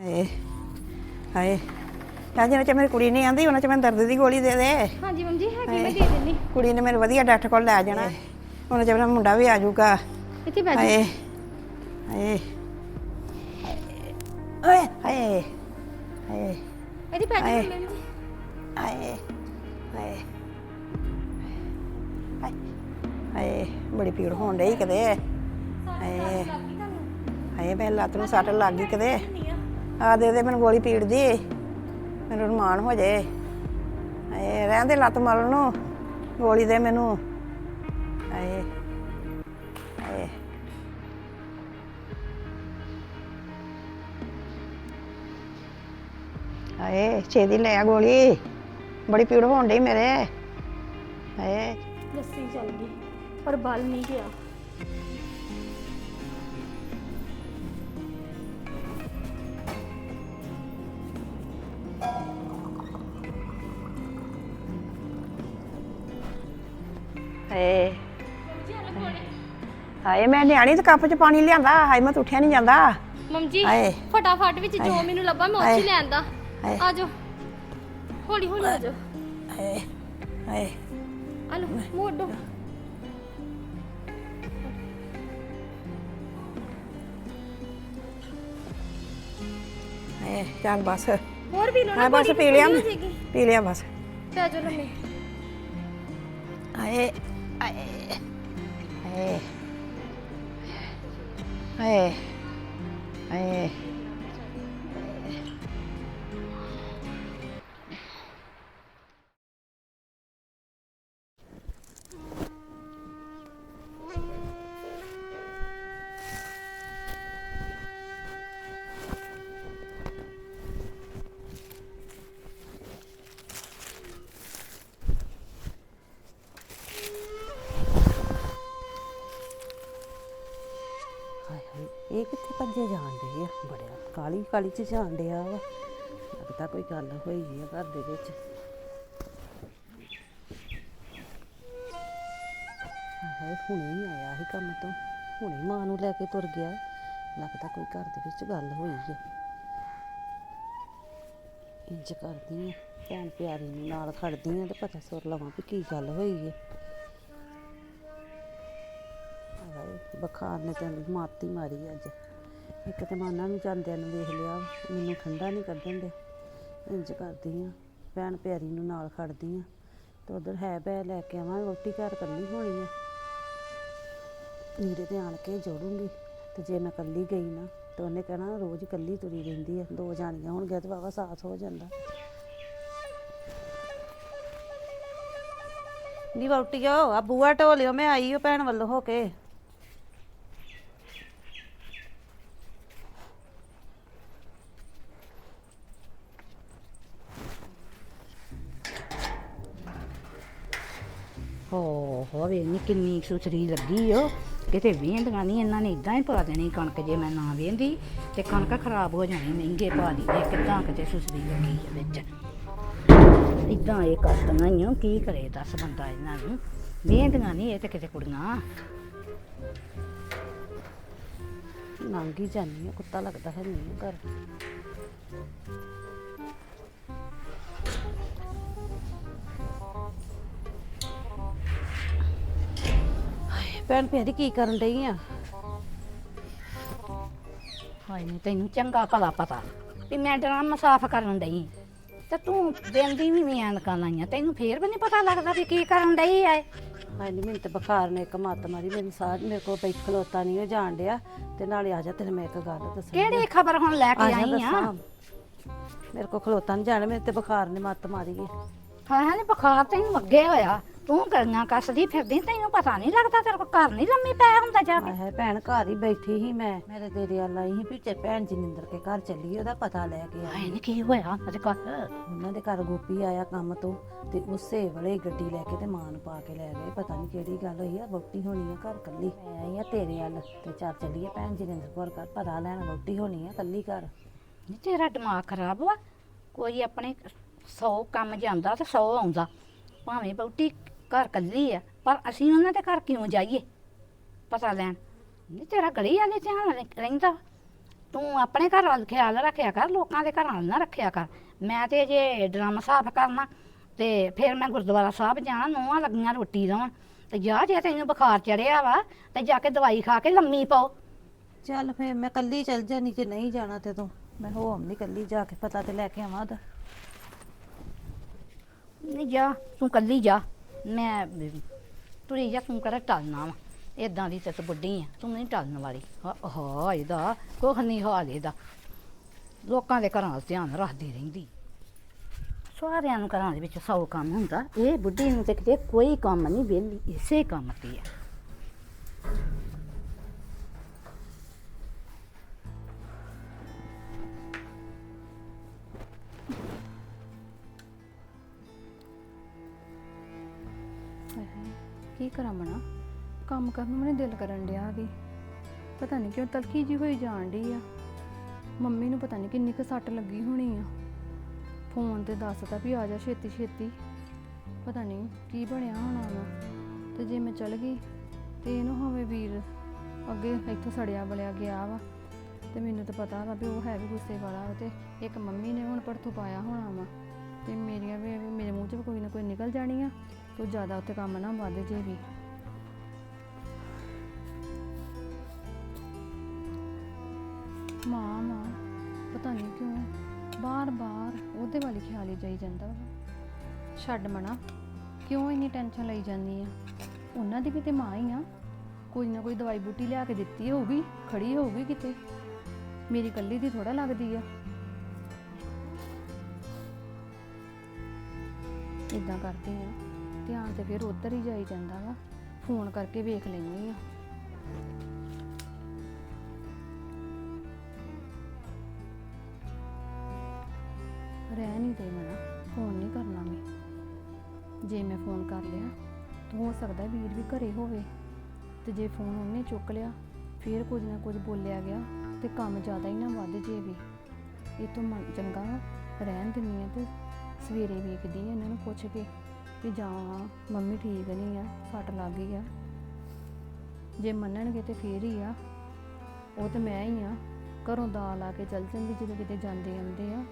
ਹਾਏ ਹਾਏ। ਚ ਮੇਰੀ ਕੁੜੀ ਨਹੀਂ ਆਂਦੀ ਉਹਨਾਂ ਚ ਮੈਨੂੰ ਦਰਦ ਦੀ ਗੋਲੀ ਦੇ ਦੇ। ਹਾਂਜੀ ਮੰਮੀ ਜੀ ਹੈਗੀ ਮੈਂ ਦੇ ਦਿੰਨੀ ਕੁੜੀ ਨੇ ਮੈਨੂੰ ਵਧੀਆ ਡਾਕਟਰ ਕੋਲ ਲੈ ਜਾਣਾ। ਉਹਨਾਂ ਚ ਮੇਰਾ ਮੁੰਡਾ ਵੀ ਆ ਜਾਊਗਾ। ਇੱਥੇ ਬੈਠ ਹਾਏ ਹਾਏ। ਓਏ ਹਾਏ ਹਾਏ। ਇੱਥੇ ਬੈਠ। ਮੰਮੀ ਜੀ। ਹਾਏ ਹਾਏ। ਹਾਏ ਹਾਏ ਬੜੀ ਪੀੜ ਹੋਣ ਡਈ ਕਦੇ ਹਾਏ। ਹਾਏ ਮੈਂ ਲੱਤ ਨੂੰ ਸੱਟ ਲੱਗ ਗਈ ਕਦੇ ਆ ਦੇ ਦੇ, ਮੈਨੂੰ ਗੋਲੀ ਪੀੜ ਦੀ ਮੈਨੂੰ ਰਮਾਨ ਹੋ ਜਾਏ। ਹਾਏ ਰਹਿੰਦੇ ਲੱਤ ਮਲ ਨੂੰ। ਗੋਲੀ ਦੇ ਮੈਨੂੰ। ਹਾਏ ਹਾਏ ਹਾਏ ਛੇਦੀ ਲੈ ਆ ਗੋਲੀ। ਬੜੀ ਪੀੜ ਹੋਣ ਡਈ ਮੇਰੇ। ਹਾਏ ਲੱਸੀ ਚੱਲ ਗਈ, ਪਰ ਬਲ ਨਹੀਂ ਗਿਆ। ਹਾਏ। ਹਾਏ ਮੈਂ ਨਿਆਣੀ ਤੇ ਕੱਪ 'ਚ ਪਾਣੀ ਲਿਆਂਦਾ। ਹਾਏ ਮੈਂ ਤਾਂ ਉੱਠਿਆ ਨਹੀਂ ਜਾਂਦਾ। ਮੰਮੀ ਜੀ ਹਾਏ। ਫਟਾਫਟ ਵਿੱਚ ਜੋ ਹਾਏ। ਮੈਨੂੰ ਲੱਭਾ ਮੈਂ ਹਾਏ। ਉੱਥੇ ਲੈ ਆਂਦਾ। ਹਾਏ। ਆ ਜਾਓ ਹੌਲੀ ਹੌਲੀ ਆ ਜਾਓ ਹਾਏ। ਹਾਏ। ਲਓ ਮੋੜੋ ਹਾਏ ਚੱਲ ਬਸ। ਹੋਰ ਵੀ ਲੋ ਨਾ ਹਾਂ ਬਸ ਪੀ ਲਿਆ। ਮੈਂ। ਪੀ ਲਿਆ ਬਸ। ਪੈ ਜਾਓ ਲੰਮੇ। ਹਾਏ। ਹਾਏ ਹਾਏ ਹਾਏ ਹਾਏ ਇਹ ਕਿੱਥੇ ਭੱਜੇ ਜਾਣ ਡੇ ਆ ਬੜਿਆ ਕਾਲੀ ਕਾਲੀ ਚ ਜਾਣ ਡਿਆ ਵਾ। ਲੱਗਦਾ ਕੋਈ ਗੱਲ ਹੋਈ ਆ ਘਰ ਦੇ ਵਿੱਚ। ਹਾਏ, ਹੁਣੇ ਹੀ ਆਇਆ ਸੀ ਕੰਮ ਤੋਂ। ਹੁਣੇ ਮਾਂ ਨੂੰ ਲੈ ਕੇ ਤੁਰ ਗਿਆ। ਲੱਗਦਾ ਕੋਈ ਘਰ ਦੇ ਵਿੱਚ ਗੱਲ ਹੋਈ ਆ। ਇੰਜ ਕਰਦੀ ਆ, ਭੈਣ ਪਿਆਰੀ ਨੂੰ ਨਾਲ ਖੜਦੀ ਆ ਤੇ ਪਤਾ ਸੁਰ ਲਵਾਂ ਵੀ ਕੀ ਗੱਲ ਹੋਈ ਆ। ਹਾਏ, ਬੁਖਾਰ ਨੇ ਤਾਂ ਮਾਤੀ ਮਾਰੀ ਅੱਜ। ਇੱਕ ਤੇ ਉਹਨਾਂ ਨੂੰ ਜਾਂਦਿਆਂ ਨੂੰ ਵੇਖ ਲਿਆ, ਮੈਨੂੰ ਠੰਡਾ ਨਹੀਂ ਕੱਢਣ ਦੇ। ਇੰਜ ਕਰਦੀ ਆ ਭੈਣ ਪਿਆਰੀ ਨੂੰ ਨਾਲ ਖੜਦੀ ਆ ਤੇ ਉਧਰ ਹੈ ਬੈ ਲੈ ਕੇ ਆਵਾਂ ਰੋਟੀ ਘਰ ਕੱਲੀ ਹੋਣੀ ਆ। ਨੀਰੇ ਤੇ ਆਣ ਕੇ ਜੋੜੂੰਗੀ, ਤੇ ਜੇ ਮੈਂ ਕੱਲੀ ਗਈ ਨਾ, ਤੇ ਉਹਨੇ ਕਹਿਣਾ ਰੋਜ਼ ਕੱਲੀ ਤੁਰੀ ਰਹਿੰਦੀ ਆ, ਦੋ ਜਾਣੀਆਂ ਹੋਣਗੀਆਂ ਤੇ ਵਾਵਾ ਸਾਥ ਹੋ ਜਾਂਦਾ। ਨੀ ਵਹੁਟੀਓ ਆ ਬੂਆ ਢੋਲਿਓ ਮੈਂ ਆਈ ਓ ਭੈਣ ਵੱਲੋਂ ਹੋ ਕੇ। ਹੋ ਹੋਵੇ ਨੀ ਕਿੰਨੀ ਸੁਸਰੀ ਲੱਗੀ ਓ। ਕਿਤੇ ਵੇਂਦੀਆਂ ਨਹੀਂ ਇਹਨਾਂ ਨੇ ਇਦਾਂ ਹੀ ਪਾ ਦੇਣੀ ਕਣਕ ਜੇ ਮੈਂ ਨਾ ਵੇਂਦੀ ਤੇ ਕਣਕ ਖਰਾਬ ਹੋ ਜਾਣੀ ਮਹਿੰਗੇ ਪਾ ਦੀ ਕਿਦਾਂ ਕਿਤੇ ਸੁਸਰੀ ਲੱਗੀ ਆ ਵਿੱਚ। ਇਦਾਂ ਇਹ ਕਰਦੀਆਂ ਹੀ ਓ, ਕੀ ਕਰੇ ਦੱਸ ਬੰਦਾ ਇਹਨਾਂ ਨੂੰ। ਵੇਂਦੀਆਂ ਨਹੀਂ ਇਹ ਤੇ ਕਿਤੇ ਕੁੜੀਆਂ। ਨੰਗੀ ਜਾਂਦੀ ਆ ਕੁੱਤਾ ਲੱਗਦਾ ਹੈ ਨਹੀਂ ਘਰ। ਭੈਣ ਪਿਆਰੀ ਕੀ ਕਰਨ ਡਈ ਆ? ਹਾਏ ਨੀ ਤੈਨੂੰ ਚੰਗਾ ਭਲਾ ਪਤਾ ਵੀ ਮੈਂ ਡਰਮ ਸਾਫ਼ ਕਰਨ ਡਈ ਤੇ ਤੂੰ ਬੇਂਦੀ ਵੀ ਨਹੀਂ ਐਨਕਾਂ ਲਾਈਆਂ ਤੈਨੂੰ ਫੇਰ ਵੀ ਨਹੀਂ ਪਤਾ ਲੱਗਦਾ ਵੀ ਕੀ ਕਰਨ ਡਈ ਐ। ਹਾਏ ਨੀ ਮੈਨੂੰ ਤੇ ਬੁਖਾਰ ਨੇ ਇੱਕ ਮੱਤ ਮਾਰੀ ਮੈਨੂੰ ਸਾਹ ਮੇਰੇ ਕੋਲ ਬੈਠ ਖਲੋਤਾ ਨਹੀਂ ਉਹ ਜਾਣ ਡਿਆ। ਤੇ ਨਾਲੇ ਆ ਜਾ ਤੈਨੂੰ ਮੈਂ ਇੱਕ ਗੱਲ ਦੱਸਾਂ। ਕਿਹੜੀ ਖਬਰ ਹੁਣ ਲੈ ਕੇ ਆਈ ਆ? ਮੇਰੇ ਕੋਲ ਖਲੋਤਾ ਨਹੀਂ ਜਾਣਾ ਮੇਰੇ ਤੇ ਬੁਖਾਰ ਨੇ ਮੱਤ ਮਾਰੀ ਗਈ ਹਾਂ ਹਾਂ ਬੁਖਾਰ ਤੈਨੂੰ ਅੱਗੇ ਹੋਇਆ। ਤੂੰ ਗਲੀਆਂ ਕੱਸਦੀ ਫਿਰਦੀ ਤੈਨੂੰ ਪਤਾ ਨਹੀਂ ਲੱਗਦਾ ਤੇਰੇ ਕੋਲ ਘਰ ਨਹੀਂ ਲੰਮੀ ਪੈ ਹੁੰਦਾ ਜਾ ਕੇ। ਹੈ ਭੈਣ ਘਰ ਹੀ ਬੈਠੀ ਸੀ ਮੈਂ। ਮੇਰੇ ਤੇਰੇ ਵੱਲ ਆਈ ਸੀ ਵੀ ਭੈਣ ਜੀ ਨਿੰਦਰ ਕੇ ਘਰ ਚੱਲੀ ਉਹਦਾ ਪਤਾ ਲੈ ਕੇ ਆਈ। ਹਾਏ ਨੀ ਕੀ ਹੋਇਆ ਅੱਜ ਕੱਲ ਉਹਨਾਂ ਦੇ ਘਰ ਗੋਪੀ ਆਇਆ ਕੰਮ ਤੋਂ ਤੇ ਉਸੇ ਵੇਲੇ ਗੱਡੀ ਲੈ ਕੇ ਤੇ ਮਾਂ ਨੂੰ ਪਾ ਕੇ ਲੈ ਗਏ। ਪਤਾ ਨਹੀਂ ਕਿਹੜੀ ਗੱਲ ਹੋਈ ਆ ਵੋਟੀ ਹੋਣੀ ਆ ਘਰ ਕੱਲੀ ਮੈਂ ਆਈ ਆ ਤੇਰੇ ਵੱਲ। ਤੇ ਚੱਲ ਚੱਲੀਏ ਭੈਣ ਜੀ ਨਿੰਦਰ ਕੋਲ ਘਰ ਪਤਾ ਲੈਣ ਵੋਟੀ ਹੋਣੀ ਆ ਕੱਲੀ ਘਰ। ਨੀ ਤੇਰਾ ਦਿਮਾਗ ਖਰਾਬ ਵਾ। ਕੋਈ ਆਪਣੇ 100 ਕੰਮ ਜਾਂਦਾ ਤੇ 100 ਆਉਂਦਾ। ਭਾਵੇਂ ਬਹੁਤੀ ਘਰ ਕੱਲੀ ਆ ਪਰ ਅਸੀਂ ਉਹਨਾਂ ਦੇ ਘਰ ਕਿਉਂ ਜਾਈਏ? ਪਤਾ ਲੈਣ। ਨੀ ਤੇਰਾ ਗਲੀ ਵਾਲੇ ਧਿਆਨ ਰਹਿ- ਰਹਿੰਦਾ ਤੂੰ ਆਪਣੇ ਘਰ ਵੱਲ ਖਿਆਲ ਰੱਖਿਆ ਕਰ ਲੋਕਾਂ ਦੇ ਘਰਾਂ ਵੱਲ ਨਾ ਰੱਖਿਆ ਕਰ। ਮੈਂ ਤੇ ਜੇ ਡਰਮ ਸਾਫ਼ ਕਰਨਾ ਤੇ ਫਿਰ ਮੈਂ ਗੁਰਦੁਆਰਾ ਸਾਹਿਬ ਜਾਣਾ ਨੂੰਹਾਂ ਲੱਗੀਆਂ ਰੋਟੀ ਦੇਵਾਂ ਤੇ ਜਾ ਜੇ ਤੈਨੂੰ ਬੁਖਾਰ ਚੜਿਆ ਵਾ ਤੇ ਜਾ ਕੇ ਦਵਾਈ ਖਾ ਕੇ ਲੰਮੀ ਪਾਓ। ਚੱਲ ਫੇਰ ਮੈਂ ਕੱਲੀ ਚੱਲ ਜਾਣੀ ਜੇ ਨਹੀਂ ਜਾਣਾ ਤੇ ਤੂੰ। ਮੈਂ ਹੋਮ ਨਹੀਂ ਕੱਲੀ ਜਾ ਕੇ ਪਤਾ ਤੇ ਲੈ ਕੇ ਆਵਾਂ ਉਹਦਾ। ਨਹੀਂ ਜਾ ਤੂੰ ਕੱਲੀ ਜਾ। ਮੈਂ ਤੁਰੀ ਜਾ ਤੂੰ ਕਿਹੜਾ ਟਲਣਾ ਵਾ? ਇਦਾਂ ਦੀ ਤੇ ਤੂੰ ਬੁੱਢੀ ਆ, ਤੂੰ ਨਹੀਂ ਟਲਣ ਵਾਲੀ। ਹਾ ਹਾ, ਇਹਦਾ, ਕੁਛ ਨਹੀਂ ਹਾਲ ਇਹਦਾ। ਲੋਕਾਂ ਦੇ ਘਰਾਂ ਦਾ ਧਿਆਨ ਰੱਖਦੀ ਰਹਿੰਦੀ। ਸਾਰਿਆਂ ਨੂੰ ਘਰਾਂ ਦੇ ਵਿੱਚ ਸੌ ਕੰਮ ਹੁੰਦਾ। ਇਹ ਬੁੱਢੀ ਨੂੰ ਤੇ ਕਿਤੇ ਕੋਈ ਕੰਮ ਨਹੀਂ, ਵਿਹਲੀ ਇਸੇ ਕੰਮ ਤੇ ਆ। ਕੀ ਕਰਾਂ ਮਣਾ ਕੰਮ ਕਰਨ ਨੂੰ ਮੈਨੂੰ ਦਿਲ ਕਰਨ ਡਿਆ ਵੀ ਪਤਾ ਨਹੀਂ ਕਿਉਂ ਤਲਖੀ ਜੀ ਹੋਈ ਜਾਣ ਡਈ ਆ। ਮੰਮੀ ਨੂੰ ਪਤਾ ਨਹੀਂ ਕਿੰਨੀ ਕੁ ਸੱਟ ਲੱਗੀ ਹੋਣੀ ਆ। ਫੋਨ ਤੇ ਦੱਸਦਾ ਵੀ ਆ ਜਾ ਛੇਤੀ ਛੇਤੀ। ਪਤਾ ਨਹੀਂ ਕੀ ਬਣਿਆ ਹੋਣਾ ਵਾ। ਤੇ ਜੇ ਮੈਂ ਚਲ ਗਈ, ਤੇ ਇਹਨੂੰ ਹੋਵੇ ਵੀਰ ਅੱਗੇ ਇੱਥੋਂ ਸੜਿਆ ਬਲਿਆ ਗਿਆ ਵਾ। ਤੇ ਮੈਨੂੰ ਤਾਂ ਪਤਾ ਵਾ ਵੀ ਉਹ ਹੈ ਵੀ ਗੁੱਸੇ ਵਾਲਾ ਵਾ ਤੇ ਇੱਕ ਮੰਮੀ ਨੇ ਹੁਣ ਪਰਥੋਂ ਪਾਇਆ ਹੋਣਾ ਵਾ। ਤੇ ਮੇਰੀਆਂ ਵੀ ਮੇਰੇ ਮੂੰਹ 'ਚ ਵੀ ਕੋਈ ਨਾ ਕੋਈ ਨਿਕਲ ਜਾਣੀ ਆ। ਤੋ ਜ਼ਿਆਦਾ ਉੱਥੇ ਕੰਮ ਨਾ ਵੱਧ ਜੇ ਵੀ। ਮਾਂ ਮਾਂ ਪਤਾ ਨਹੀਂ ਕਿਉਂ ਬਾਰ-ਬਾਰ ਉਹਦੇ ਵਾਲੀ ਖਿਆਲ ਹੀ ਜਾਈ ਜਾਂਦਾ ਵਾ। ਛੱਡ ਮਣਾ ਕਿਉਂ ਇੰਨੀ ਟੈਨਸ਼ਨ ਲਈ ਜਾਂਦੀ ਆ? ਉਹਨਾਂ ਦੀ ਵੀ ਤੇ ਮਾਂ ਹੀ ਆ। ਕੋਈ ਨਾ ਕੋਈ ਦਵਾਈ ਬੂਟੀ ਲਿਆ ਕੇ ਦਿੱਤੀ ਹੋਊਗੀ, ਖੜੀ ਹੋਊਗੀ ਕਿਤੇ। ਮੇਰੀ ਇਕੱਲੀ ਦੀ ਥੋੜਾ ਲੱਗਦੀ ਆ। ਇਦਾਂ ਕਰਦੀ ਆ। ਧਿਆਨ ਤੇ ਫਿਰ ਉੱਧਰ ਹੀ ਜਾਈ ਜਾਂਦਾ ਵਾ। ਫੋਨ ਕਰਕੇ ਵੇਖ ਲੈਣੀ ਆ। ਰਹਿ ਨਹੀਂ ਦੇ ਮਨਾ, ਫੋਨ ਨਹੀਂ ਕਰਨਾ ਮੈਂ। ਜੇ ਮੈਂ ਫੋਨ ਕਰ ਲਿਆ, ਤਾਂ ਹੋ ਸਕਦਾ ਵੀਰ ਵੀ ਘਰੇ ਹੋਵੇ। ਤੇ ਜੇ ਫੋਨ ਉਹਨੇ ਚੁੱਕ ਲਿਆ, ਫਿਰ ਕੁਝ ਨਾ ਕੁਝ ਬੋਲਿਆ ਗਿਆ ਤੇ ਕੰਮ ਜ਼ਿਆਦਾ ਹੀ ਨਾ ਵੱਧ ਜੇ ਵੀ। ਇਹ ਤੋਂ ਮਨ ਚੰਗਾ ਰਹਿਣ ਦਿੰਨੀ ਆ ਤੇ ਸਵੇਰੇ ਵੇਖਦੀ ਆ ਇਹਨਾਂ ਨੂੰ ਪੁੱਛ ਕੇ। ਕਿ ਜਾਂ ਮੰਮੀ ਠੀਕ ਨਹੀਂ ਆ, ਸੱਟ ਲੱਗ ਗਈ ਆ। ਜੇ ਮੰਨਣਗੇ ਤੇ ਫੇਰ ਹੀ ਆ। ਉਹ ਤੇ ਮੈਂ ਹੀ ਆ। ਘਰੋਂ ਦਾਲ ਆ ਕੇ ਚੱਲ ਜਾਂਦੀ ਜਦੋਂ ਕਿਤੇ ਜਾਂਦੇ ਆਉਂਦੇ ਆ।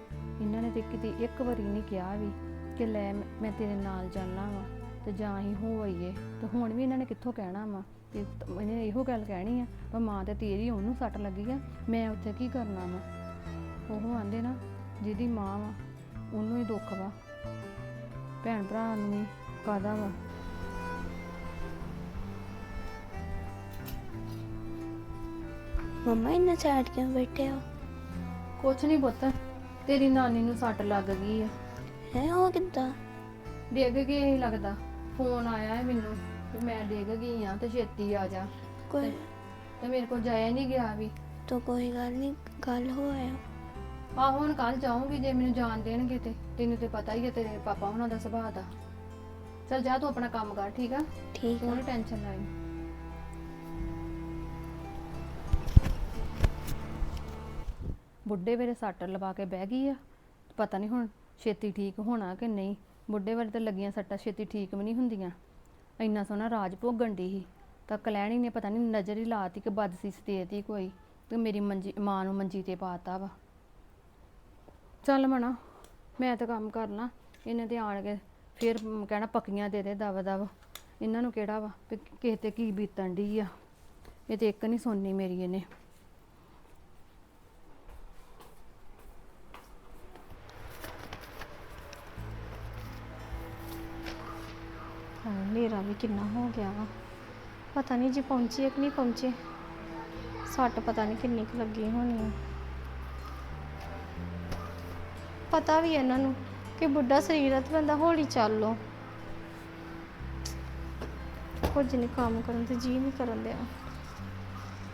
ਇਹਨਾਂ ਨੇ ਤੇ ਕਿਤੇ ਇੱਕ ਵਾਰੀ ਨਹੀਂ ਕਿਹਾ ਵੀ ਕਿ ਲੈ ਮੈਂ ਮੈਂ ਤੇਰੇ ਨਾਲ ਚੱਲਣਾ ਵਾ ਤੇ ਜਾਂ ਹੀ ਹੋ ਆਈਏ। ਤੇ ਹੁਣ ਵੀ ਇਹਨਾਂ ਨੇ ਕਿੱਥੋਂ ਕਹਿਣਾ ਵਾ ਕਿ ਇਹਨੇ ਇਹੋ ਗੱਲ ਕਹਿਣੀ ਆ ਪਰ ਮਾਂ ਤੇ ਤੇਰੀ ਉਹਨੂੰ ਸੱਟ ਲੱਗੀ ਆ, ਮੈਂ ਉੱਥੇ ਕੀ ਕਰਨਾ ਵਾ? ਉਹ ਆਂਦੇ ਨਾ, ਜਿਹਦੀ ਮਾਂ ਵਾ, ਉਹਨੂੰ ਹੀ ਦੁੱਖ ਵਾ। ਭੈਣ ਭਰਾ ਨੂੰ ਵੀ ਕਾਦਾ ਵਾ? ਮੰਮਾ ਇੰਨਾ ਚਾਟ ਕਿਉਂ ਬੈਠੇ ਹੋ? ਕੁਛ ਨਹੀਂ ਪੁੱਤ ਤੇਰੀ ਨਾਨੀ ਨੂੰ ਸੱਟ ਲੱਗ ਗਈ ਆ। ਹੈ ਉਹ ਕਿੱਦਾਂ? ਡਿੱਗ ਗਈ ਹੀ ਲੱਗਦਾ। ਫੋਨ ਆਇਆ ਹੈ ਮੈਨੂੰ ਕਿ ਮੈਂ ਡਿੱਗ ਗਈ ਆ ਤੇ ਛੇਤੀ ਆ ਜਾ। ਕੋਈ ਤੇ ਮੇਰੇ ਕੋਲ ਜਾਇਆ ਨਹੀਂ ਗਿਆ ਵੀ। ਤਾਂ ਕੋਈ ਗੱਲ ਨਹੀਂ ਕੱਲ ਹੋਇਆ ਆਹ ਹੁਣ ਕੱਲ ਜਾਊਂਗੀ ਜੇ ਮੈਨੂੰ ਜਾਣ ਦੇਣਗੇ ਤੇ। ਤੈਨੂੰ ਤੇ ਪਤਾ ਹੀ ਹੈ ਤੇਰੇ ਪਾਪਾ ਉਹਨਾਂ ਦਾ ਸੁਭਾਅ ਦਾ। ਚਲ ਜਾ ਤੂੰ ਆਪਣਾ ਕੰਮ ਕਰ ਠੀਕ ਆ? ਠੀਕ ਤੂੰ ਆ ਨੀ ਟੈਨਸ਼ਨ ਲੈਣੀ। ਬੁੱਢੇ ਵੇਲੇ ਸੱਟ ਲਵਾ ਕੇ ਬਹਿ ਗਈ ਆ। ਪਤਾ ਨਹੀਂ ਹੁਣ ਛੇਤੀ ਠੀਕ ਹੋਣਾ ਕਿ ਨਹੀਂ। ਬੁੱਢੇ ਵੇਲੇ ਤਾਂ ਲੱਗੀਆਂ ਸੱਟਾਂ ਛੇਤੀ ਠੀਕ ਵੀ ਨਹੀਂ ਹੁੰਦੀਆਂ। ਇੰਨਾ ਸੋਹਣਾ ਰਾਜ ਭੋਗਣ ਦੀ ਸੀ। ਤਾਂ ਕਲੈਣੀ ਨੇ ਪਤਾ ਨਹੀਂ ਨਜ਼ਰ ਹੀ ਲਾਤੀ ਕਿ ਬਦਸੀਸ ਦੇਤੀ ਕੋਈ। ਤੇ ਮੇਰੀ ਮੰਜੀ ਮਾਂ ਨੂੰ ਮੰਜੀ ਤੇ ਪਾਤਾ ਵਾ। ਚੱਲ ਮਣਾ ਮੈਂ ਤਾਂ ਕੰਮ ਕਰਨਾ, ਇਹਨੇ ਤੇ ਆਣ ਕੇ ਫਿਰ ਕਹਿਣਾ ਪੱਕੀਆਂ ਦੇ ਦੇ ਦਵ ਦਵ। ਇਹਨਾਂ ਨੂੰ ਕਿਹੜਾ ਵਾ ਵੀ ਕਿਸੇ ਤੇ ਕੀ ਬੀਤਣ ਦੀ ਆ। ਇਹ ਤੇ ਇੱਕ ਨਹੀਂ ਸੁਣਨੀ ਮੇਰੀ ਇਹਨੇ। ਹਨੇਰਾ ਵੀ ਕਿੰਨਾ ਹੋ ਗਿਆ ਵਾ। ਪਤਾ ਨਹੀਂ ਜੇ ਪਹੁੰਚੇ ਕਿ ਨਹੀਂ ਪਹੁੰਚੇ। ਸੱਟ ਪਤਾ ਨਹੀਂ ਕਿੰਨੀ ਕੁ ਲੱਗੀ ਹੋਣੀ ਆ। ਪਤਾ ਵੀ ਹੈ ਇਹਨਾਂ ਨੂੰ ਕਿ ਬੁੱਢਾ ਸਰੀਰ ਆ ਤੇ ਬੰਦਾ ਹੌਲੀ ਚੱਲ ਲੋ ਕੁਝ ਨਹੀਂ ਕੰਮ ਕਰਨ ਤੇ ਜੀ ਨਹੀਂ ਕਰਨ ਦਿਆ।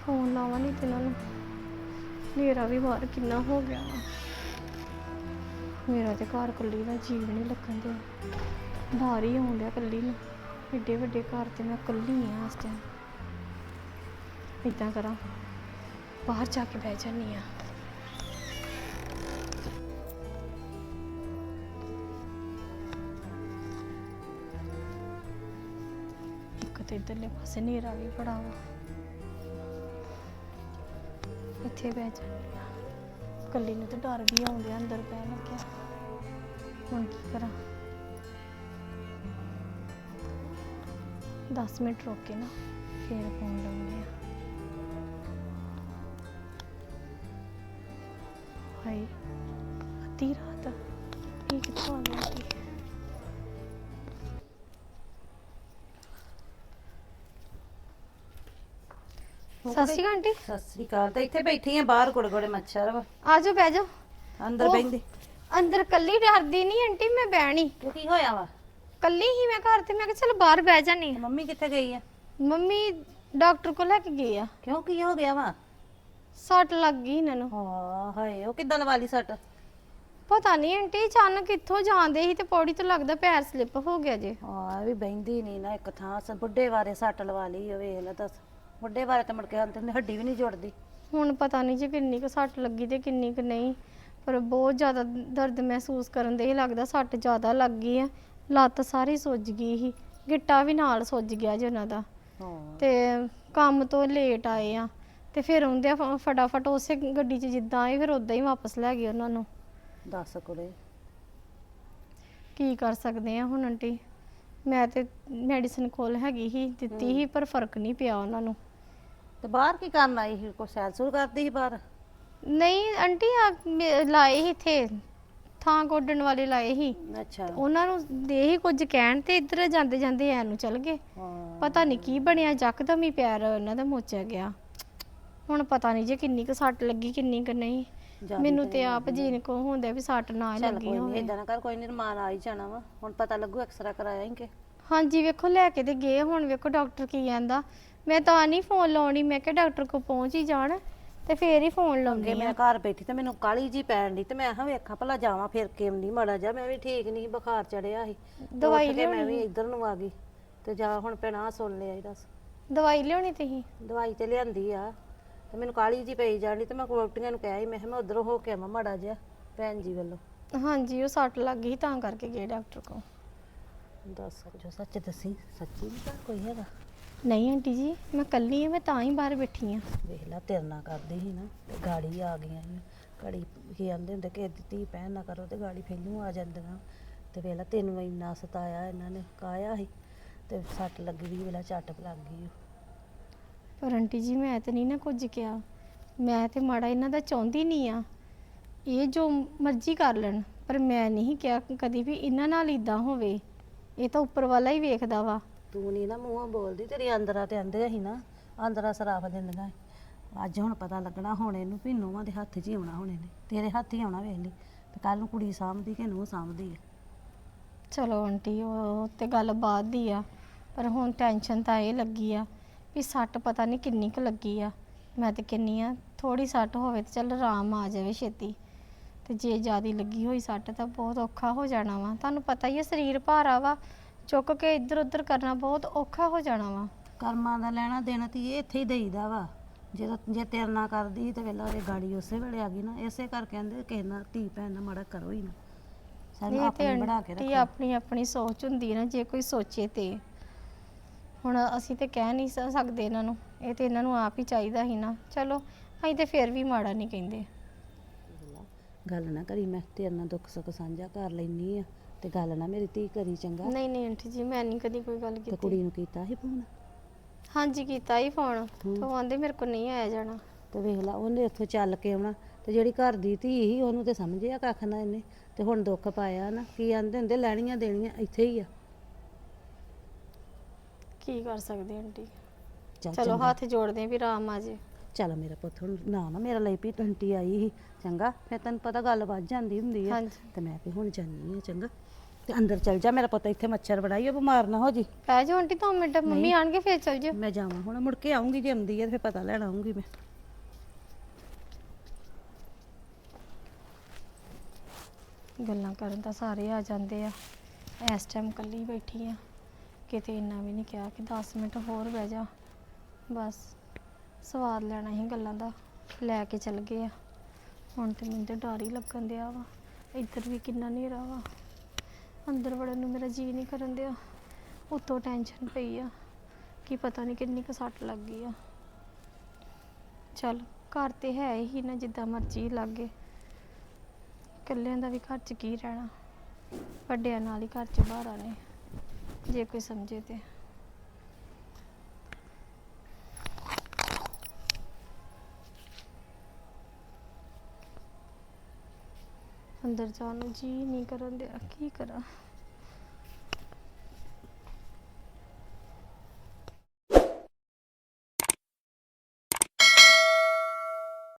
ਫੋਨ ਲਾਵਾਂ ਨਹੀਂ ਤੇ ਇਹਨਾਂ ਨੂੰ। ਹਨੇਰਾ ਵੀ ਬਾਹਰ ਕਿੰਨਾ ਹੋ ਗਿਆ ਵਾ। ਮੇਰਾ ਤੇ ਘਰ ਕੱਲੀ ਦਾ ਜੀਵ ਨਹੀਂ ਲੱਗਣ ਦਿਆ। ਬਾਹਰ ਹੀ ਆਉਣ ਡਿਆ ਕੱਲੀ ਨੂੰ। ਏਡੇ ਵੱਡੇ ਘਰ ਤੇ ਮੈਂ ਕੱਲੀ ਆ ਇਸ ਟਾਈਮ ਇਦਾਂ ਕਰਾਂ। ਬਾਹਰ ਜਾ ਕੇ ਬਹਿ ਜਾਨੀ ਆ। ਇੱਕ ਇਧਰਲੇ ਪਾਸੇ ਹਨੇਰਾ ਵੀ ਬੜਾ ਵਾ। ਇੱਥੇ ਬਹਿ ਜਾ। ਕੱਲੀ ਨੂੰ ਤਾਂ ਡਰ ਵੀ ਆਉਂਦਿਆ ਅੰਦਰ ਬਹਿ ਲੱਗਿਆ ਹੁਣ ਕੀ ਕਰਾਂ? 10 ਮਿੰਟ ਰੁਕ ਕੇ ਨਾ ਫੇਰ ਫੋਨ ਲਾਉਂਦੇ ਆ। ਹਾਏ, ਅੱਧੀ ਰਾਤ ਸਤਿ ਸ਼੍ਰੀ ਅਕਾਲ ਆਂਟੀ। ਸਤਿ ਸ੍ਰੀ ਅਕਾਲ। ਤੇ ਇੱਥੇ ਬੈਠੀ ਆ ਬਾਹਰ ਗੁੜ ਗੁੜੇ ਮੱਛਰ ਵਾ। ਆ ਜਾਓ ਬਹਿ ਜਾਓ। ਅੰਦਰ ਉਹ- ਬੈਠੀ ਅੰਦਰ ਕੱਲੀ ਡਰਦੀ ਨਹੀਂ ਆਂਟੀ ਮੈਂ ਬਹਿਣੀ। ਕੀ ਹੋਇਆ ਵਾ? ਕੱਲੀ ਹੀ ਮੈਂ ਘਰ ਤੇ ਮੈਂ ਕਿਹਾ ਚਲ ਬਾਹਰ ਬਹਿ ਜਾਨੀ ਤੇ ਮੰਮੀ ਕਿੱਥੇ ਗਈ ਆ? ਮੰਮੀ ਡਾਕਟਰ ਕੋਲ ਲੈ ਕੇ ਗਏ ਆ। ਕਿਉਂ ਕੀ ਹੋ ਗਿਆ ਵਾ? ਸੱਟ ਲੱਗ ਗਈ ਇਹਨਾਂ ਨੂੰ। ਹਾਂ ਹਾਏ ਉਹ ਕਿੱਦਾਂ ਲਵਾ ਲਈ ਸੱਟ? ਪਤਾ ਨਹੀਂ ਆਂਟੀ ਅਚਾਨਕ ਕਿੱਥੋਂ ਜਾਂਦੇ ਸੀ ਤੇ ਪੌੜੀ ਤੋਂ ਲੱਗਦਾ ਪੈਰ ਸਲਿੱਪ ਹੋ ਗਿਆ ਜੇ। ਹਾਂ ਇਹ ਵੀ ਬੈਂਦੀ ਨਹੀਂ ਨਾ ਇੱਕ ਥਾਂ ਸ ਬੁੱਢੇ ਬਾਰੇ ਸੱਟ ਲਵਾ ਲਈ ਉਹ ਵੇਖ ਲੈ ਦੱਸ। ਬੁੱਢੇ ਬਾਰੇ ਤਾਂ ਮੁੜ ਕੇ ਅੰਦਰ ਹੱਡੀ ਵੀ ਨਹੀਂ ਜੁੜਦੀ। ਹੁਣ ਪਤਾ ਨਹੀਂ ਜੇ ਕਿੰਨੀ ਕੁ ਸੱਟ ਲੱਗੀ ਤੇ ਕਿੰਨੀ ਕੁ ਨਹੀਂ ਪਰ ਬਹੁਤ ਜ਼ਿਆਦਾ ਦਰਦ ਮਹਿਸੂਸ ਕਰਨ ਦੇ ਹੀ ਲੱਗਦਾ ਸੱਟ ਜ਼ਿਆਦਾ ਲੱਗ ਗਈ ਆ ਲੱਤ ਸਾਰੀ ਸੁੱਜ ਗਈ ਸੀ ਗਿੱਟਾ ਵੀ ਨਾਲ ਸੁੱਜ ਗਿਆ ਜੀ ਉਹਨਾਂ ਦਾ। ਹਾਂ। ਤੇ ਕੰਮ ਤੋਂ ਲੇਟ ਆਏ ਆ ਤੇ ਫਿਰ ਆਉਂਦੇ ਫਟਾਫਟ ਉਸੇ ਗੱਡੀ 'ਚ ਜਿੱਦਾਂ ਆਏ ਫਿਰ ਉਦਾਂ ਹੀ ਵਾਪਸ ਲੈ ਗਏ ਉਹਨਾਂ ਨੂੰ। ਦੱਸ ਕੁੜੇ। ਕੀ ਕਰ ਸਕਦੇ ਆ ਹੁਣ ਆਂਟੀ? ਮੈਂ ਤੇ ਮੈਡੀਸਿਨ ਕੋਲ ਹੈਗੀ ਹੀ ਦਿੱਤੀ ਸੀ ਪਰ ਫ਼ਰਕ ਨਹੀਂ ਪਿਆ ਉਹਨਾਂ ਨੂੰ। ਤੇ ਬਾਹਰ ਕੀ ਕਰਨ ਆਈ ਸੀ? ਕੋਈ ਸੈਲ ਸੂਲ ਕਰਦੀ ਸੀ ਬਾਹਰ? ਨਹੀਂ ਆਂਟੀ ਆ ਮੇ- ਲਾਏ ਸੀ ਇੱਥੇ। ਥਾਂ ਗੋਡਣ ਵਾਲੇ ਲਾਏ ਸੀ। ਅੱਛਾ। ਉਹਨਾਂ ਨੂੰ ਦੇ ਹੀ ਕੁਝ ਕਹਿਣ ਤੇ ਇੱਧਰ ਜਾਂਦੇ ਜਾਂਦੇ ਐ ਨੂੰ ਚਲ ਗਏ। ਹਾਂ। ਪਤਾ ਨਹੀਂ ਕੀ ਬਣਿਆ ਯਕਦਮ ਹੀ ਪੈਰ ਉਹਨਾਂ ਦਾ ਮੋਚਿਆ ਗਿਆ। ਹੁਣ ਪਤਾ ਨਹੀਂ ਜੇ ਕਿੰਨੀ ਕੁ ਸੱਟ ਲੱਗੀ ਕਿੰਨੀ ਕੁ ਨਹੀਂ। ਜ਼ਿਆਦਾ ਮੈਨੂੰ ਤੇ ਆਪ ਜੀਨ ਕੋ ਹੁੰਦਾ ਵੀ ਸੱਟ ਨਾ ਚੱਲ ਲੱਗੀ ਕੋਈ ਨਹੀਂ ਹੋਵੇ। ਇਦਾਂ ਨਾ ਕਰ ਕੋਈ ਨਹੀਂ ਰਮਾਨ ਆ ਹੀ ਜਾਣਾ ਵਾ। ਹੁਣ ਪਤਾ ਲੱਗੂ ਐਕਸਰਾ ਕਰਾਇਆ ਹੀ ਕਿ। ਹਾਂਜੀ ਵੇਖੋ ਲੈ ਕੇ ਤੇ ਗਏ ਹੁਣ ਵੇਖੋ ਡਾਕਟਰ ਕੀ ਕਹਿੰਦਾ। ਮੈਂ ਤਾਂ ਨਹੀਂ ਫੋਨ ਲਾਉਣੀ ਮੈਂ ਕਿਹਾ ਡਾਕਟਰ ਕੋ ਪਹੁੰਚ ਹੀ ਜਾਣ ਤੇ ਫੇਰ ਹੀ ਫੋਨ ਲਾਉਂਦੀ ਮੈਂ ਘਰ ਬੈਠੀ ਤੇ ਮੈਨੂੰ ਕਾਲੀ ਜੀ ਪੈਣ ਦੀ ਤੇ ਮੈਂ ਹਾਂ ਵੇਖਾਂ ਭਲਾ ਜਾਵਾਂ ਫਿਰ ਕੇ ਨਹੀਂ ਮਾੜਾ ਜਾ ਮੈਂ ਵੀ ਠੀਕ ਨਹੀਂ ਬੁਖਾਰ ਚੜਿਆ ਸੀ। ਦਵਾਈ ਕੇ ਮੈਂ ਵੀ ਇੱਧਰ ਨੂੰ ਆ ਗਈ ਤੇ ਜਾ ਹੁਣ ਪੈਣਾ ਸੁਣ ਲਿਆ ਦੱਸ। ਦਵਾਈ ਲਿਆਉਣੀ ਤੁਸੀਂ? ਦਵਾਈ ਤੇ ਲਿਆਂਦੀ ਆ ਤੇ ਮੈਨੂੰ ਕਾਲੀ ਜੀ ਪਈ ਜਾਣੀ ਤੇ ਮੈਂ ਕੋਟੀਆਂ ਨੂੰ ਕਿਹਾ ਸੀ ਮੈਂ ਕਿਹਾ ਮੈਂ ਉਧਰੋਂ ਹੋ ਕੇ ਆਵਾਂ ਮਾੜਾ ਜਿਹਾ ਭੈਣ ਜੀ ਵੱਲੋਂ। ਹਾਂਜੀ ਉਹ ਸੱਟ ਲੱਗ ਗਈ ਤਾਂ ਕਰਕੇ ਗਏ ਡਾਕਟਰ ਕੋ ਦੱਸ ਜੋ ਸੱਚ ਦੱਸੀ ਸੱਚੀ ਨਹੀਂ ਕੋਈ ਹੈਗਾ। ਨਹੀਂ ਆਂਟੀ ਜੀ ਮੈਂ ਕੱਲੀ ਆ ਮੈਂ ਤਾਂ ਹੀ ਬਾਹਰ ਬੈਠੀ ਆ। ਵੇਖ ਲਾ ਤੇਰੇ ਨਾਲ ਕਰਦੀ ਸੀ ਨਾ ਤੇ ਗਾੜੀ ਆ ਗਈਆਂ ਸੀ। ਘੜੀ ਕੀ ਆਂਦੇ ਹੁੰਦੇ ਕਿ ਦਿੱਤੀ ਭੈਣ ਨਾ ਕਰੋ ਤੇ ਗਾੜੀ ਫੇਲੂ ਆ ਜਾਂਦੀਆਂ। ਤੇ ਵੇਖ ਲਾ ਤੈਨੂੰ ਇੰਨਾ ਸਤਾਇਆ ਇਹਨਾਂ ਨੇ ਕਾਇਆ ਸੀ। ਤੇ ਸੱਟ ਲੱਗ ਗਈ ਵੇਲਾ ਝੱਟ ਲੱਗ ਗਈ ਪਰ ਆਂਟੀ ਜੀ ਮੈਂ ਤੇ ਨਹੀਂ ਨਾ ਕੁਝ ਕਿਹਾ। ਮੈਂ ਤੇ ਮਾੜਾ ਇਹਨਾਂ ਦਾ ਚਾਹੁੰਦੀ ਨਹੀਂ ਆ। ਇਹ ਜੋ ਮਰਜ਼ੀ ਕਰ ਲੈਣ ਪਰ ਮੈਂ ਨਹੀਂ ਕਿਹਾ ਕਦੀ ਵੀ ਇਹਨਾਂ ਨਾਲ ਇਦਾਂ ਹੋਵੇ। ਇਹ ਤਾਂ ਉੱਪਰ ਵਾਲਾ ਹੀ ਵੇਖਦਾ ਵਾ। ਤੂੰ ਨਹੀਂ ਨਾ ਮੂੰਹੋਂ ਬੋਲਦੀ, ਤੇਰੀ ਅੰਦਰਾਂ ਤੇ ਆਂਦੇ ਸੀ ਨਾ, ਅੰਦਰਾਂ ਸਰਾਫ ਦਿੰਦੀਆਂ ਸੀ। ਅੱਜ ਹੁਣ ਪਤਾ ਲੱਗਣਾ, ਹੁਣ ਇਹਨੂੰ ਵੀ ਨੂੰਹਾਂ ਦੇ ਹੱਥ 'ਚ ਹੀ ਆਉਣਾ ਹੁਣ ਇਹਨੇ। ਤੇਰੇ ਹੱਥ ਹੀ ਆਉਣਾ ਵੇਖ ਲਈ, ਤੇ ਕੱਲ ਨੂੰ ਕੁੜੀ ਸਾਂਭਦੀ ਕਿ ਨੂੰਹ ਸਾਂਭਦੀ ਆ ਚਲੋ ਆਂਟੀ, ਉਹ ਤੇ ਗੱਲ ਬਾਅਦ ਦੀ ਆ, ਪਰ ਹੁਣ ਟੈਨਸ਼ਨ ਤਾਂ ਇਹ ਲੱਗੀ ਆ ਵੀ ਸੱਟ ਪਤਾ ਨਹੀਂ ਕਿੰਨੀ ਕੁ ਲੱਗੀ ਆ। ਮੈਂ ਤੇ ਕਿੰਨੀ ਆ ਥੋੜੀ ਸੱਟ ਹੋਵੇ ਤੇ ਚੱਲ ਆਰਾਮ ਆ ਜਾਵੇ ਛੇਤੀ। ਤੇ ਜੇ ਜ਼ਿਆਦੀ ਲੱਗੀ ਹੋਈ ਸੱਟ ਤਾਂ ਬਹੁਤ ਔਖਾ ਹੋ ਜਾਣਾ ਵਾ। ਤੁਹਾਨੂੰ ਪਤਾ ਹੀ ਆ, ਸਰੀਰ ਭਾਰਾ ਵਾ। ਚੁੱਕ ਕੇ ਇੱਧਰ ਉੱਧਰ ਕਰਨਾ ਬਹੁਤ ਔਖਾ ਹੋ ਜਾਣਾ ਵਾ। ਕਰਮਾਂ ਦਾ ਲੈਣਾ ਦੇਣਾ ਤੇ ਇਹ ਇੱਥੇ ਹੀ ਦੇਈਦਾ ਵਾ। ਜਦੋਂ ਜੇ ਤੇਰੇ ਨਾਲ ਕਰਦੀ ਤੇ ਵੇਲਾ ਉਹਦੇ ਗਾੜੀ ਉਸੇ ਵੇਲੇ ਆ ਗਈ ਨਾ। ਇਸੇ ਕਰਕੇ ਕਹਿੰਦੇ ਕਿਸੇ ਨਾਲ ਧੀ ਭੈਣ ਨਾਲ ਮਾੜਾ ਕਰੋ ਹੀ ਨਾ। ਸਾਨੂੰ ਇਹ ਤੇ ਆਪਣੀ ਬਣਾ ਕੇ ਆਂਟੀ ਰੱਖੋ। ਆਪਣੀ ਆਪਣੀ ਸੋਚ ਹੁੰਦੀ ਨਾ ਜੇ ਕੋਈ ਸੋਚੇ ਤੇ। ਹੁਣ ਅਸੀਂ ਤੇ ਕਹਿ ਨਹੀਂ ਸ- ਸਕਦੇ ਇਹਨਾਂ ਨੂੰ। ਇਹ ਤੇ ਇਹਨਾਂ ਨੂੰ ਆਪ ਹੀ ਚਾਹੀਦਾ ਹੀ ਨਾ। ਚਲੋ ਅਸੀਂ ਤੇ ਫਿਰ ਵੀ ਮਾੜਾ ਨਹੀਂ ਕਹਿੰਦੇ। ਗੱਲ ਨਾ ਕਰੀ ਮੈਂ। ਤੇਰੇ ਨਾਲ ਦੁੱਖ ਸੁੱਖ ਸਾਂਝਾ ਕਰ ਲੈਨੀ ਆ। ਤੇ ਗੱਲ ਨਾ ਮੇਰੀ ਧੀ ਕਰੀ ਚੰਗਾ। ਨਹੀਂ ਨਹੀਂ ਆਂਟੀ ਜੀ ਮੈਂ ਨਹੀਂ ਕਦੀ ਕੋਈ ਗੱਲ ਤੇ ਕੀਤੀ। ਕੁੜੀ ਨੂੰ ਕੀਤਾ ਸੀ ਫੋਨ? ਹਾਂਜੀ ਕੀਤਾ ਹੀ ਫੋਨ। ਤੇ ਆਂਦੇ ਮੇਰੇ ਕੋਲ ਨਹੀਂ ਆਇਆ ਜਾਣਾ। ਤੇ ਵੇਖ ਲਾ ਉਹਨੇ ਉੱਥੋਂ ਚੱਲ ਕੇ ਆਉਣਾ। ਤੇ ਜਿਹੜੀ ਘਰ ਦੀ ਧੀ ਸੀ ਉਹਨੂੰ ਤੇ ਸਮਝਿਆ ਕੱਖ ਨਾ ਇਹਨੇ। ਤੇ ਹੁਣ ਦੁੱਖ ਪਾਇਆ ਨਾ ਕੀ ਆਂਦੇ ਹੁੰਦੇ ਲੈਣੀਆਂ ਦੇਣੀਆਂ ਇੱਥੇ ਹੀ ਆ। ਕੀ ਕਰ ਸਕਦੇ ਆਂਟੀ? ਚੱਲ ਚਲੋ ਚੰਗਾ। ਹੱਥ ਜੋੜਦੇ ਆਂ ਵੀ ਰਾਮ ਆ ਜੇ। ਚੱਲ ਮੇਰਾ ਪੁੱਤ ਹੁਣ ਨਾ ਨਾ ਮੇਰਾ ਲਈ ਵੀ ਟੰਟੀ ਆਈ ਸੀ। ਚੰਗਾ ਫਿਰ ਤੈਨੂੰ ਪਤਾ ਗੱਲ ਵੱਜ ਜਾਂਦੀ ਹੁੰਦੀ ਆ। ਹਾਂਜੀ। ਤੇ ਮੈਂ ਵੀ ਹੁਣ ਜਾਨੀ ਆ ਚੰਗਾ। ਤੇ ਅੰਦਰ ਚੱਲ ਜਾ ਮੇਰਾ ਪੁੱਤ ਇੱਥੇ ਮੱਛਰ ਬੜਾਈ ਉਹ ਬਿਮਾਰ ਨਾ ਹੋ ਜੀ। ਪੈ ਜਾਓ ਆਂਟੀ ਦੋ ਮਿੰਟ ਮੰਮੀ ਆਣਗੇ ਫਿਰ ਚੱਲ ਜਿਓ ਮੈਂ ਜਾਵਾਂ ਹੁਣ ਮੁੜ ਕੇ ਆਉਂਗੀ ਜੇ ਆਉਂਦੀ ਆ ਤੇ ਫਿਰ ਪਤਾ ਲੈਣ ਆਉਂਗੀ ਮੈਂ। ਗੱਲਾਂ ਕਰਨ ਤਾਂ ਸਾਰੇ ਆ ਜਾਂਦੇ ਆ। ਇਸ ਟਾਈਮ ਕੱਲੀ ਬੈਠੀ ਆ। ਕਿਤੇ ਇੰਨਾ ਵੀ ਨਹੀਂ ਕਿਹਾ ਕਿ 10 ਮਿੰਟ ਹੋਰ ਬਹਿ ਜਾ। ਬਸ ਸਵਾਦ ਲੈਣਾ ਹੀ ਗੱਲਾਂ ਦਾ ਲੈ ਕੇ ਚੱਲ ਗਏ ਆ। ਹੁਣ ਤੇ ਮੈਨੂੰ ਤੇ ਡਰ ਹੀ ਲੱਗਣ ਦਿਆ ਵਾ। ਇੱਧਰ ਵੀ ਕਿੰਨਾ ਹਨੇਰਾ ਵਾ। ਅੰਦਰ ਵੜਨ ਨੂੰ ਮੇਰਾ ਜੀ ਨਹੀਂ ਕਰਨ ਦਿਆ। ਉੱਤੋਂ ਟੈਨਸ਼ਨ ਪਈ ਆ ਕਿ ਪਤਾ ਨਹੀਂ ਕਿੰਨੀ ਕੁ ਸੱਟ ਲੱਗ ਗਈ ਆ। ਚੱਲ, ਘਰ ਤੇ ਹੈ ਹੀ ਨਾ ਜਿੱਦਾਂ ਮਰਜ਼ੀ ਲੱਗੇ। ਇਕੱਲਿਆਂ ਦਾ ਵੀ ਘਰ 'ਚ ਕੀ ਰਹਿਣਾ? ਵੱਡਿਆਂ ਨਾਲ ਹੀ ਘਰ 'ਚ ਬਾਹਰ ਆਣੇ ਜੇ ਕੋਈ ਸਮਝੇ ਤੇ। ਅੰਦਰ ਜਾਣ ਨੂੰ ਜੀ ਨਹੀਂ ਕਰਨ ਦਿਆ ਕੀ ਕਰਾਂ?